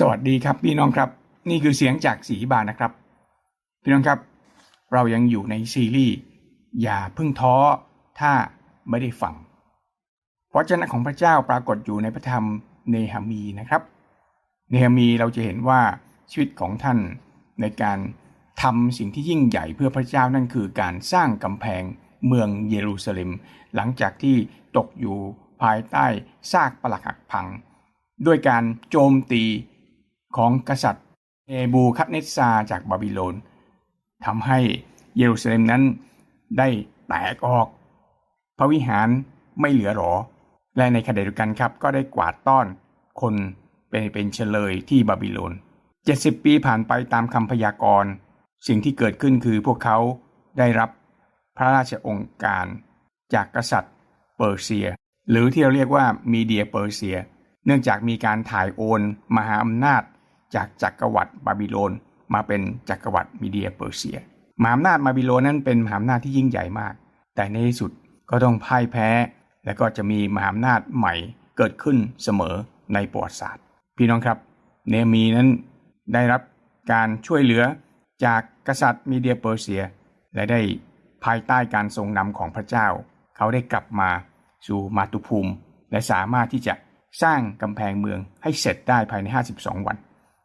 สวัสดีครับพี่น้องครับ นี่คือเสียงจากสีบานนะครับ พี่น้องครับ เรายังอยู่ในซีรีส์อย่าเพิ่งท้อถ้าไม่ได้ฟังพระเจ้าของพระเจ้าปรากฏอยู่ในพระธรรมเนหามีนะครับ เนหามีเราจะเห็นว่าชีวิตของท่านในการทำสิ่งที่ยิ่งใหญ่เพื่อพระเจ้านั่นคือการสร้างกำแพงเมืองเยรูซาเล็ม หลังจากที่ตกอยู่ภายใต้ซากปรักหักพัง ด้วยการโจมตี ของกษัตริย์เนบูคัดเนสซาจากบาบิโลนทำให้เยรูซาเล็มนั้นได้แตกออก พระวิหารไม่เหลือหรอ และในขณะเดียวกันครับ ก็ได้กวาดต้อนคนเป็นเป็นเฉลยที่บาบิโลน 70 ปีผ่านไปตามคำพยากรณ์ สิ่งที่เกิดขึ้นคือพวกเขาได้รับพระราชองค์การจากกษัตริย์เปอร์เซีย หรือที่เราเรียกว่ามีเดียเปอร์เซีย เนื่องจากมีการถ่ายโอน มหาอำนาจ จากจักรวรรดิบาบิโลน มาเป็นจักรวรรดิมีเดียเปอร์เซียมหาอำนาจบาบิโลนนั้นเป็นมหาอำนาจที่ยิ่งใหญ่มาก แต่ในที่สุดก็ต้องพ่ายแพ้ และก็จะมีมหาอำนาจใหม่เกิดขึ้นเสมอในประวัติศาสตร์ พี่น้องครับ เนมีนั้นได้รับการช่วยเหลือจากกษัตริย์มีเดียเปอร์เซีย และได้ภายใต้การทรงนำของพระเจ้า เขาได้กลับมาสู่มาตุภูมิ และสามารถที่จะสร้างกำแพงเมืองให้เสร็จได้ภายใน 52 วัน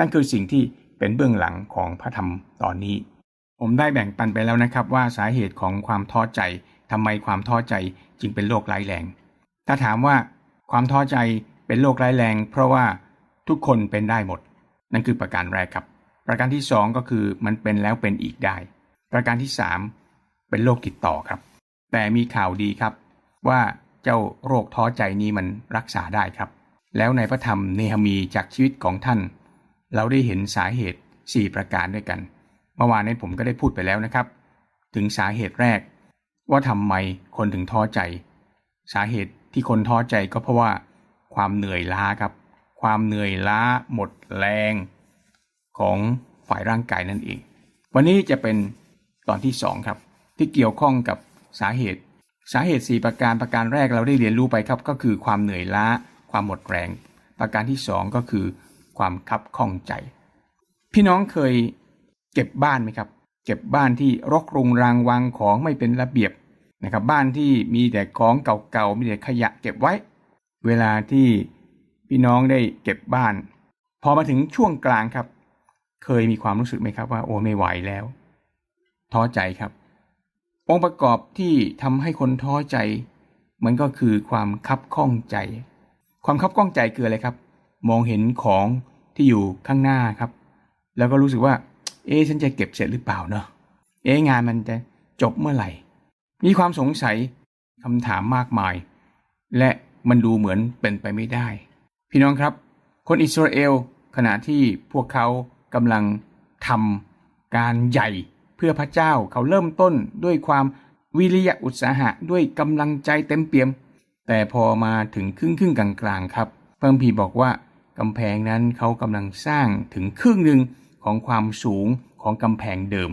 นั่นคือสิ่งที่เป็นเบื้องหลังของพระธรรมตอนนี้ ผมได้แบ่งปันไปแล้วนะครับว่าสาเหตุของความท้อใจทำไมความท้อใจจึงเป็นโรคร้ายแรง ถ้าถามว่าความท้อใจเป็นโรคร้ายแรง เพราะว่าทุกคนเป็นได้หมด นั่นคือประการแรกครับ ประการที่ 2 ก็คือมันเป็นแล้วเป็นอีกได้ ประการที่ 3 เป็นโรคติดต่อครับ แต่มีข่าวดีครับ ว่าเจ้าโรคท้อใจนี้มันรักษาได้ครับ แล้วในพระธรรมเนหมีจากชีวิตของท่าน เราได้เห็นสาเหตุ 4 ประการด้วยกัน เมื่อวานนี้ผมก็ได้พูดไปแล้วนะครับ ถึงสาเหตุแรก ว่าทำไมคนถึงท้อใจ สาเหตุที่คนท้อใจก็เพราะว่า ความเหนื่อยล้าครับ ความเหนื่อยล้าหมดแรง ของฝ่ายร่างกายนั่นเอง วันนี้จะเป็นตอนที่สองครับ ที่เกี่ยวข้องกับสาเหตุ สาเหตุ 4 ประการประการแรกเราได้เรียนรู้ไปครับ ก็คือความเหนื่อยล้าความหมดแรง ประการที่สองก็คือ ความคับข้องใจ พี่น้องเคยเก็บบ้านไหมครับ เก็บบ้านที่รกรุงรังวางของไม่เป็นระเบียบนะครับ บ้านที่มีแต่ของเก่าๆมีแต่ขยะเก็บไว้ เวลาที่พี่น้องได้เก็บบ้าน พอมาถึงช่วงกลางครับ เคยมีความรู้สึกไหมครับว่าโอ้ไม่ไหวแล้วท้อใจครับองค์ประกอบที่ทำให้คนท้อใจ มันก็คือความคับข้องใจ ความคับข้องใจคืออะไรครับ มองเห็นของที่อยู่ข้างหน้าครับ แล้วก็รู้สึกว่า เอ๊ฉันจะเก็บเสร็จหรือเปล่าเนาะเอ๊งานมันจะจบเมื่อไหร่ มีความสงสัยคำถามมากมาย และมันดูเหมือนเป็นไปไม่ได้ พี่น้องครับ คนอิสราเอลขณะที่พวกเขากำลังทำการใหญ่เพื่อพระเจ้าเขาเริ่มต้นด้วยความวิริยะอุตสาหะด้วยกำลังใจเต็มเปี่ยม แต่พอมาถึงครึ่งครึ่งกลางๆครับพระคัมภีร์บอกว่า กำแพงนั้นเขากำลังสร้างถึงครึ่งหนึ่งของความสูงของกำแพงเดิม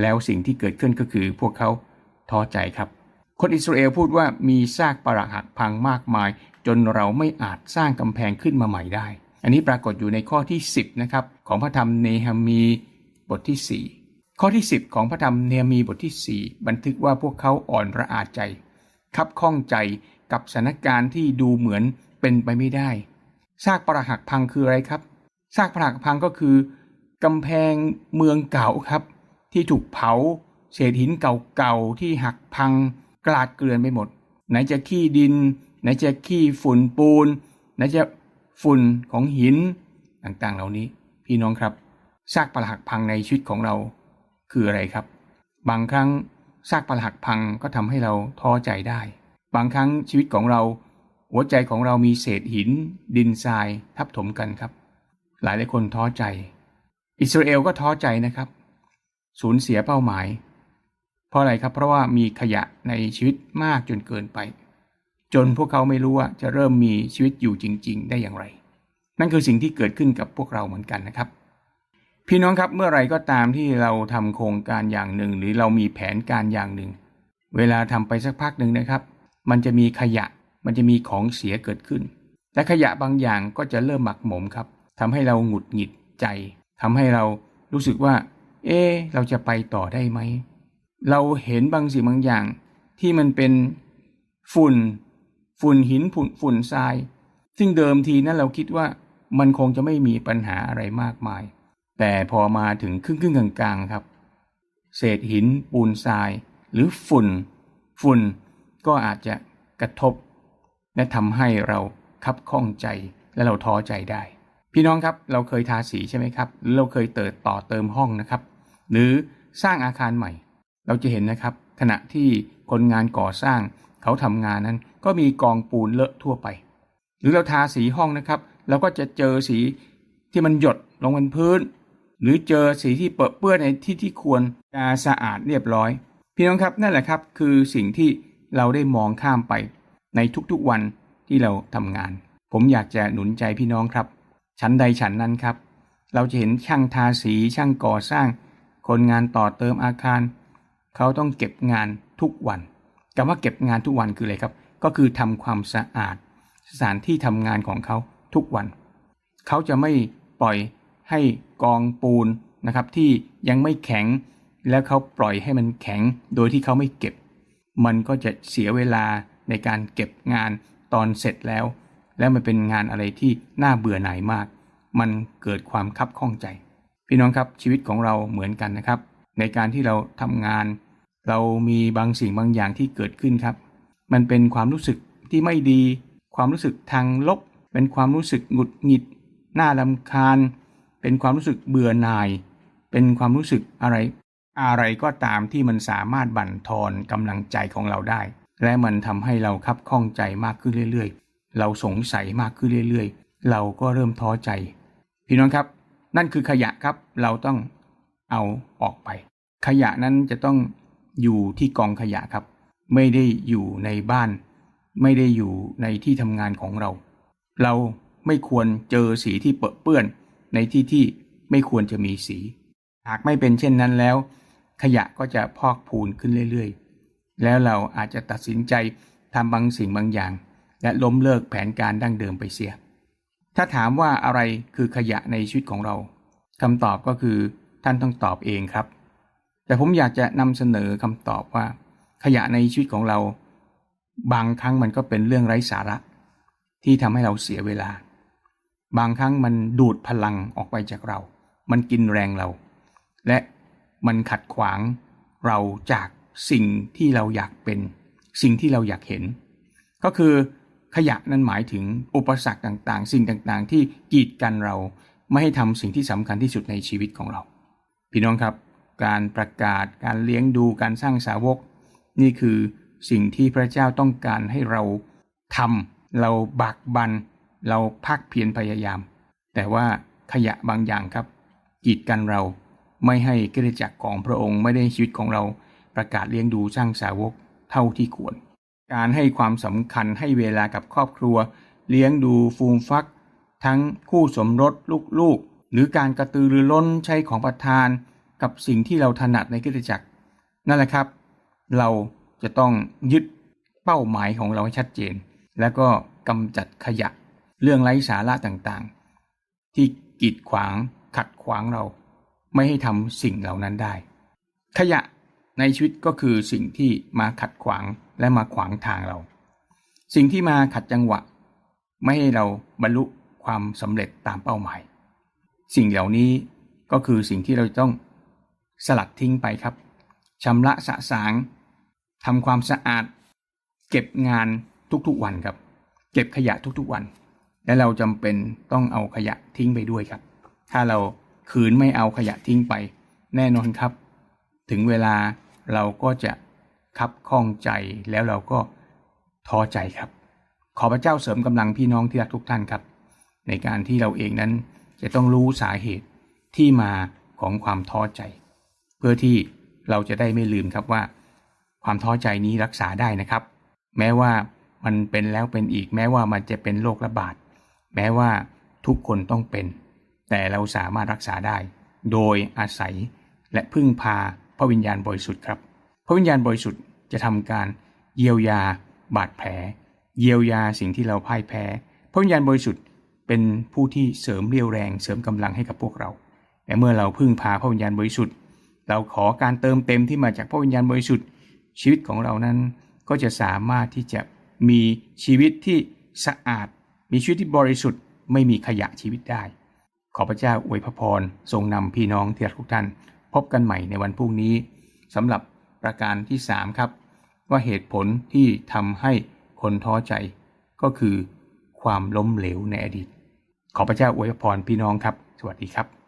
แล้วสิ่งที่เกิดขึ้นก็คือพวกเขาท้อใจครับ คนอิสราเอลพูดว่ามีซากปรักหักพังมากมาย จนเราไม่อาจสร้างกำแพงขึ้นมาใหม่ได้ อันนี้ปรากฏอยู่ในข้อที่ 10นะครับของพระธรรมเนหามีบทที่ 4 ข้อที่ 10 ของพระธรรมเนหามีบทที่ 4 บันทึกว่าพวกเขาอ่อนระอาใจ คับข้องใจกับสถานการณ์ที่ดูเหมือนเป็นไปไม่ได้ ซากปรักหักพังคืออะไรครับ ซากปรักหักพังก็คือกำแพงเมืองเก่าครับ ที่ถูกเผา เศษหินเก่าๆที่หักพังกลาดเกลื่อนไปหมด ไหนจะขี้ดิน ไหนจะขี้ฝุ่นปูน ไหนจะฝุ่นของหินต่างๆ เหล่านี้ พี่น้องครับซากปรักหักพังในชีวิตของเรา คืออะไรครับ บางครั้งซากปรักหักพังก็ทำให้เราท้อใจได้ บางครั้งชีวิตของเรา หัวใจของเรามีเศษหิน ดินทราย ทับถมกันครับ หลายหลายคนท้อใจ อิสราเอลก็ท้อใจนะครับ สูญเสียเป้าหมาย เพราะอะไรครับ เพราะว่ามีขยะในชีวิตมากจนเกินไป จนพวกเขาไม่รู้ว่าจะเริ่มมีชีวิตอยู่จริง ๆ ได้อย่างไร นั่นคือสิ่งที่เกิดขึ้นกับพวกเราเหมือนกันนะครับ พี่น้องครับเมื่อไรก็ตามที่เราทำโครงการอย่างหนึ่ง หรือเรามีแผนการอย่างหนึ่ง เวลาทำไปสักพักหนึ่งนะครับ มันจะมีขยะ มันจะมีของเสียเกิดขึ้น และขยะบางอย่างก็จะเริ่มหมักหมมครับทำให้เราหงุดหงิดใจทำให้เรารู้สึกว่า เอ๊เราจะไปต่อได้ไหม เราเห็นบางสิ่งบางอย่าง ที่มันเป็นฝุ่น ฝุ่นหินฝุ่นฝุ่นทราย ซึ่งเดิมทีนั้นเราคิดว่ามันคงจะไม่มีปัญหาอะไรมากมาย แต่พอมาถึงครึ่งครึ่งกลางๆครับ เศษหินปูนทราย หรือฝุ่น ฝุ่นก็อาจจะกระทบ และทำให้เราคับข้องใจและเราท้อใจได้ พี่น้องครับเราเคยทาสีใช่ไหมครับ เราเคยเติดต่อเติมห้องนะครับ หรือสร้างอาคารใหม่ เราจะเห็นนะครับ ขณะที่คนงานก่อสร้างเขาทำงานนั้น ก็มีกองปูนเลอะทั่วไป หรือเราทาสีห้องนะครับ เราก็จะเจอสีที่มันหยดลงบนพื้น หรือเจอสีที่เปื้อนเปื้อนในที่ที่ควรจะสะอาดเรียบร้อย พี่น้องครับนั่นแหละครับ คือสิ่งที่เราได้มองข้ามไป ในทุกๆวันที่เราทำงาน ผมอยากจะหนุนใจพี่น้องครับชั้นใดชั้นนั้นครับ เราจะเห็นช่างทาสีช่างก่อสร้าง คนงานต่อเติมอาคาร เขาต้องเก็บงานทุกวันคำว่าเก็บงานทุกวันคืออะไรครับ ก็คือทำความสะอาด สถานที่ทำงานของเขาทุกวัน เขาจะไม่ปล่อยให้กองปูนนะครับที่ยังไม่แข็ง แล้วเขาปล่อยให้มันแข็งโดยที่เขาไม่เก็บ มันก็จะเสียเวลา ในการเก็บงานตอนเสร็จแล้ว แล้วมันเป็นงานอะไรที่น่าเบื่อหน่ายมาก มันเกิดความคับข้องใจ พี่น้องครับชีวิตของเราเหมือนกันนะครับ ในการที่เราทำงาน เรามีบางสิ่งบางอย่างที่เกิดขึ้นครับ มันเป็นความรู้สึกที่ไม่ดี ความรู้สึกทางลบ เป็นความรู้สึกหงุดหงิดน่าลำคาญ เป็นความรู้สึกเบื่อหน่าย เป็นความรู้สึกอะไร อะไรก็ตามที่มันสามารถบั่นทอนกำลังใจของเราได้ และมันทำให้เราคับข้องใจมากขึ้นเรื่อยๆ เราสงสัยมากขึ้นเรื่อยๆ เราก็เริ่มท้อใจ พี่น้องครับ นั่นคือขยะครับ เราต้องเอาออกไป ขยะนั้นจะต้องอยู่ที่กองขยะครับ ไม่ได้อยู่ในบ้าน ไม่ได้อยู่ในที่ทำงานของเรา เราไม่ควรเจอสีที่เปเปื้อนในที่ที่ไม่ควรจะมีสี หากไม่เป็นเช่นนั้นแล้ว ขยะก็จะพอกพูนขึ้นเรื่อยๆ แล้วเราอาจจะตัดสินใจทำบางสิ่งบางอย่าง และล้มเลิกแผนการดั้งเดิมไปเสีย ถ้าถามว่าอะไรคือขยะในชีวิตของเราคำตอบก็คือท่านต้องตอบเองครับ แต่ผมอยากจะนำเสนอคำตอบว่า ขยะในชีวิตของเรา บางครั้งมันก็เป็นเรื่องไร้สาระ ที่ทำให้เราเสียเวลา บางครั้งมันดูดพลังออกไปจากเรา มันกินแรงเรา และมันขัดขวางเราจาก สิ่งที่เราอยากเป็น สิ่งที่เราอยากเห็น ก็คือขยะนั้นหมายถึงอุปสรรคต่างๆ สิ่งต่างๆ ที่กีดกันเราไม่ให้ทำสิ่งที่สำคัญที่สุดในชีวิตของเรา พี่น้องครับ การประกาศการเลี้ยงดูการสร้างสาวก นี่คือสิ่งที่พระเจ้าต้องการให้เราทำเราบักบัน เราพักเพียรพยายาม แต่ว่าขยะบางอย่างครับ กีดกันเราไม่ให้กิจจักรของพระองค์ไม่ได้ชีวิตของเรา ประกาศเลี้ยงดูสร้างสาวกเท่าที่ควร การให้ความสำคัญให้เวลากับครอบครัว เลี้ยงดูฟูมฟัก ทั้งคู่สมรสลูกๆ หรือการกระตือรือร้นใช้ของประทาน กับสิ่งที่เราถนัดในกิจจักร นั่นแหละครับ เราจะต้องยึดเป้าหมายของเราให้ชัดเจน แล้วก็กำจัดขยะ เรื่องไร้สาระต่างๆ ที่กีดขวางขัดขวางเรา ไม่ให้ทำสิ่งเหล่านั้นได้ ขยะ ในชีวิตก็คือสิ่งที่มาขัดขวางและมาขวางทางเรา สิ่งที่มาขัดจังหวะ ไม่ให้เราบรรลุความสำเร็จตามเป้าหมาย สิ่งเหล่านี้ก็คือสิ่งที่เราต้องสลัดทิ้งไปครับชำระสะสางทำความสะอาด เก็บงานทุกๆวันครับ เก็บขยะทุกๆวัน และเราจำเป็นต้องเอาขยะทิ้งไปด้วยครับ ถ้าเราขืนไม่เอาขยะทิ้งไป แน่นอนครับ ถึงเวลา เราก็จะคับข้องใจแล้วเราก็ท้อใจครับ ขอพระเจ้าเสริมกำลังพี่น้องที่รักทุกท่านครับ ในการที่เราเองนั้นจะต้องรู้สาเหตุที่มาของความท้อใจ เพื่อที่เราจะได้ไม่ลืมครับว่า ความท้อใจนี้รักษาได้นะครับ แม้ว่ามันเป็นแล้วเป็นอีก แม้ว่ามันจะเป็นโรคระบาดแม้ว่าทุกคนต้องเป็น แต่เราสามารถรักษาได้ โดยอาศัยและพึ่งพา พระวิญญาณบริสุทธิ์ครับ พระวิญญาณบริสุทธิ์จะทำการเยียวยาบาดแผล เยียวยาสิ่งที่เราพ่ายแพ้ พระวิญญาณบริสุทธิ์เป็นผู้ที่เสริมเรียวแรง เสริมกำลังให้กับพวกเราและเมื่อเราพึ่งพาพระวิญญาณบริสุทธิ์ เราขอการเติมเต็มที่มาจากพระวิญญาณบริสุทธิ์ ชีวิตของเรานั้นก็จะสามารถที่จะมีชีวิตที่สะอาด มีชีวิตที่บริสุทธิ์ ไม่มีขยะชีวิตได้ ขอพระเจ้าอวยพระพรทรงนำพี่น้องที่รักทุกท่าน พบกันใหม่ในวันพรุ่งนี้สำหรับประการที่ 3 ครับ ว่าเหตุผลที่ทำให้คนท้อใจ ก็คือความล้มเหลวในอดีต ขอพระเจ้าอวยพรพี่น้องครับ สวัสดีครับ